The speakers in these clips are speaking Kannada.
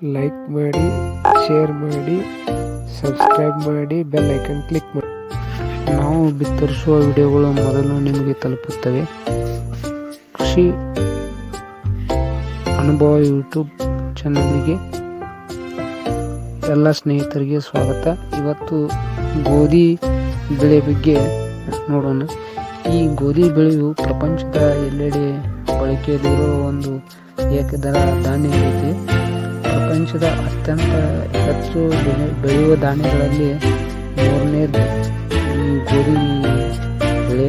ಲೈಕ್ ಮಾಡಿ ಶೇರ್ ಮಾಡಿ ಸಬ್ಸ್ಕ್ರೈಬ್ ಮಾಡಿ ಬೆಲ್ ಐಕನ್ ಕ್ಲಿಕ್ ಮಾಡಿ ನಾವು ಬಿತ್ತರಿಸುವ ವಿಡಿಯೋಗಳು ಮೊದಲು ನಿಮಗೆ ತಲುಪುತ್ತವೆ. ಕೃಷಿ ಅನುಭವ ಯೂಟ್ಯೂಬ್ ಚಾನಲ್ಗೆ ಎಲ್ಲ ಸ್ನೇಹಿತರಿಗೆ ಸ್ವಾಗತ. ಇವತ್ತು ಗೋಧಿ ಬೆಳೆ ಬಗ್ಗೆ ನೋಡೋಣ. ಈ ಗೋಧಿ ಬೆಳೆಯು ಪ್ರಪಂಚದ ಎಲ್ಲೆಡೆ ಬಳಕೆಯಲ್ಲಿರುವ ಒಂದು ಏಕದಳ ಧಾನ್ಯವಾಗಿದೆ ಪ್ರಪಂಚದ ಅತ್ಯಂತ ಹೆಚ್ಚು ಬೆಳೆ ಬೆಳೆಯುವ ಧಾನ್ಯಗಳಲ್ಲಿ ಮೂರನೇದು ಈ ಗೋಧಿ ಬೆಳೆ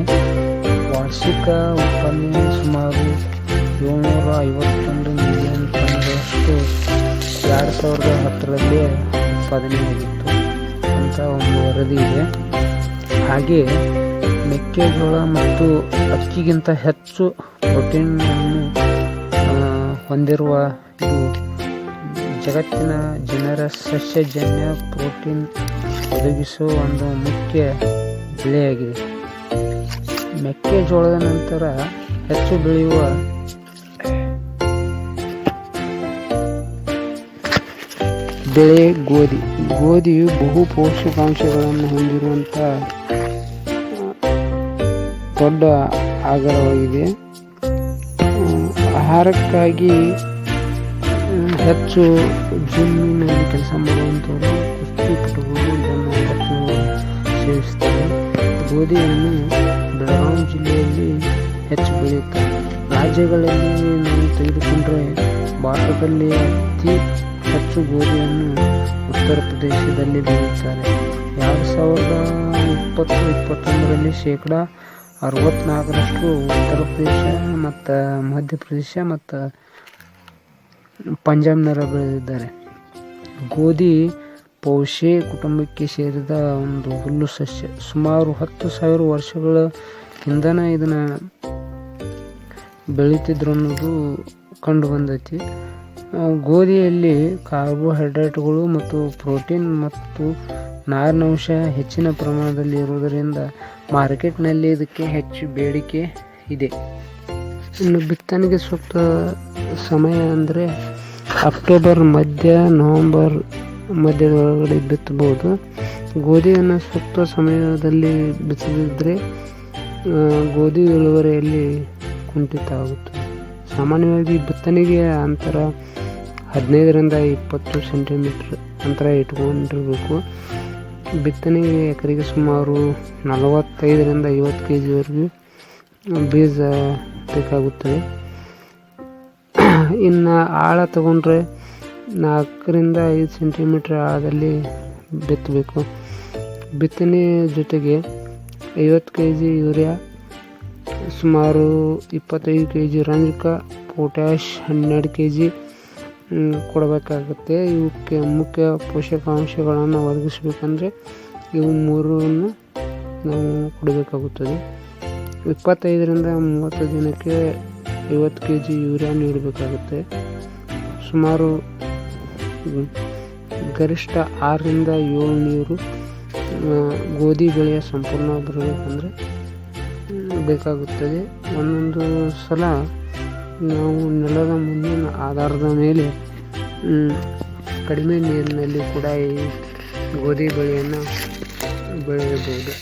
ವಾರ್ಷಿಕ ಉತ್ಪಾದನೆ ಸುಮಾರು ಏಳ್ನೂರ ಐವತ್ತೊಂದು ಮಿಲಿಯನ್ ಟನ್ಗಳಷ್ಟು ಎರಡು ಸಾವಿರದ ಹತ್ತರಲ್ಲಿ ಉತ್ಪಾದನೆಯಾಗಿತ್ತು. ಅಂತ ಒಂದು ವರದಿ ಇದೆ. ಹಾಗೆ ಮೆಕ್ಕೆಜೋಳ ಮತ್ತು ಅಕ್ಕಿಗಿಂತ ಹೆಚ್ಚು ಪ್ರೋಟೀನನ್ನು ಹೊಂದಿರುವ ಇದು ಜಗತ್ತಿನ ಜನರ ಸಸ್ಯಜನ್ಯ ಪ್ರೋಟೀನ್ ಒದಗಿಸುವ ಒಂದು ಮುಖ್ಯ ಬೆಳೆಯಾಗಿದೆ. ಮೆಕ್ಕೆಜೋಳದ ನಂತರ ಹೆಚ್ಚು ಬೆಳೆಯುವ ಬೆಳೆ ಗೋಧಿ. ಗೋಧಿಯು ಬಹು ಪೋಷಕಾಂಶಗಳನ್ನು ಹೊಂದಿರುವಂಥ ದೊಡ್ಡ ಆಗರವಾಗಿದೆ ಆಹಾರಕ್ಕಾಗಿ ಹೆಚ್ಚು ಜಿಮ್ಮಿನಲ್ಲಿ ಕೆಲಸ ಮಾಡುವಂಥವರು ಕುಸ್ತಿಪಟುಗಳು ಇದನ್ನು ಹೆಚ್ಚು ಸೇವಿಸ್ತಾರೆ ಗೋಧಿಯನ್ನು ಬೆಳಗಾವಿ ಜಿಲ್ಲೆಯಲ್ಲಿ ಹೆಚ್ಚು ಬೆಳೆಯುತ್ತಾರೆ. ರಾಜ್ಯಗಳಲ್ಲಿ ನಾವು ತೆಗೆದುಕೊಂಡ್ರೆ ಭಾರತದಲ್ಲಿ ಅತಿ ಹೆಚ್ಚು ಗೋಧಿಯನ್ನು ಉತ್ತರ ಪ್ರದೇಶದಲ್ಲಿ ಬೆಳೆಯುತ್ತಾರೆ. ಎರಡು ಸಾವಿರದ ಇಪ್ಪತ್ತು, ಇಪ್ಪತ್ತೊಂದರಲ್ಲಿ ಶೇಕಡ ಅರವತ್ತ್ನಾಲ್ಕರಷ್ಟು ಉತ್ತರ ಪ್ರದೇಶ ಮತ್ತು ಮಧ್ಯಪ್ರದೇಶ ಮತ್ತು ಪಂಜಾಬ್ನರ ಬೆಳೆದಿದ್ದಾರೆ ಗೋಧಿ ಪೌಷೆ ಕುಟುಂಬಕ್ಕೆ ಸೇರಿದ ಒಂದು ಹುಲ್ಲು ಸಸ್ಯ. ಸುಮಾರು ಹತ್ತು ಸಾವಿರ ವರ್ಷಗಳ ಹಿಂದನೇ ಇದನ್ನು ಬೆಳೀತಿದ್ರು ಅನ್ನೋದು ಕಂಡು ಬಂದೈತಿ. ಗೋಧಿಯಲ್ಲಿ ಕಾರ್ಬೋಹೈಡ್ರೇಟ್ಗಳು ಮತ್ತು ಪ್ರೋಟೀನ್ ಮತ್ತು ನಾರಿನಂಶ ಹೆಚ್ಚಿನ ಪ್ರಮಾಣದಲ್ಲಿ ಇರುವುದರಿಂದ ಮಾರ್ಕೆಟ್ನಲ್ಲಿ ಇದಕ್ಕೆ ಹೆಚ್ಚು ಬೇಡಿಕೆ ಇದೆ. ಇನ್ನು ಬಿತ್ತನೆಗೆ ಸೂಕ್ತ ಸಮಯ ಅಂದರೆ ಅಕ್ಟೋಬರ್ ಮಧ್ಯ ನವಂಬರ್ ಮಧ್ಯದೊಳಗಡೆ ಬಿತ್ತಬಹುದು. ಗೋಧಿಯನ್ನು ಸೂಕ್ತ ಸಮಯದಲ್ಲಿ ಬಿತ್ತದಿದ್ದರೆ ಗೋಧಿ ಇಳುವರಿಯಲ್ಲಿ ಕುಂಠಿತ ಆಗುತ್ತದೆ ಸಾಮಾನ್ಯವಾಗಿ ಬಿತ್ತನೆಗೆ ಅಂತರ ಹದಿನೈದರಿಂದ ಇಪ್ಪತ್ತು ಸೆಂಟಿಮೀಟ್ರ್ ಅಂತರ ಇಟ್ಕೊಂಡಿರಬೇಕು ಬಿತ್ತನೆಗೆ ಎಕರೆಗೆ ಸುಮಾರು ನಲವತ್ತೈದರಿಂದ ಐವತ್ತು ಕೆ ಜಿವರೆಗೂ ಬೀಜ ಬೇಕಾಗುತ್ತದೆ. ಇನ್ನು ಆಳ ತಗೊಂಡ್ರೆ ನಾಲ್ಕರಿಂದ ಐದು ಸೆಂಟಿಮೀಟ್ರ್ ಆಳದಲ್ಲಿ ಬಿತ್ತಬೇಕು. ಬಿತ್ತನೆ ಜೊತೆಗೆ ಐವತ್ತು ಕೆ ಜಿ ಯೂರಿಯಾ, ಸುಮಾರು ಇಪ್ಪತ್ತೈದು ಕೆ ಜಿ ರಂಜಕ ಪೊಟ್ಯಾಶ್ ಹನ್ನೆರಡು ಕೆ ಜಿ ಕೊಡಬೇಕಾಗುತ್ತೆ. ಇವಕ್ಕೆ ಮುಖ್ಯ ಪೋಷಕಾಂಶಗಳನ್ನು ಒದಗಿಸ್ಬೇಕಂದ್ರೆ ಇವು ಮೂರನ್ನು ನಾವು ಕೊಡಬೇಕಾಗುತ್ತದೆ. ಇಪ್ಪತ್ತೈದರಿಂದ ಮೂವತ್ತು ದಿನಕ್ಕೆ ಐವತ್ತು ಕೆ ಜಿ ಯೂರಿಯಾ ನೀಡಬೇಕಾಗುತ್ತೆ. ಸುಮಾರು ಗರಿಷ್ಠ ಆರರಿಂದ ಏಳು ನೀರು ಗೋಧಿ ಬೆಳೆಯ ಸಂಪೂರ್ಣ ಬರಬೇಕಂದ್ರೆ ಬೇಕಾಗುತ್ತದೆ. ಒಂದೊಂದು ಸಲ ನಾವು ನೆಲದ ಮುಂದಿನ ಆಧಾರದ ಮೇಲೆ ಕಡಿಮೆ ನೀರಿನಲ್ಲಿ ಕೂಡ ಈ ಗೋಧಿ ಬೆಳೆಯನ್ನು ಬೆಳೆಯಬಹುದು.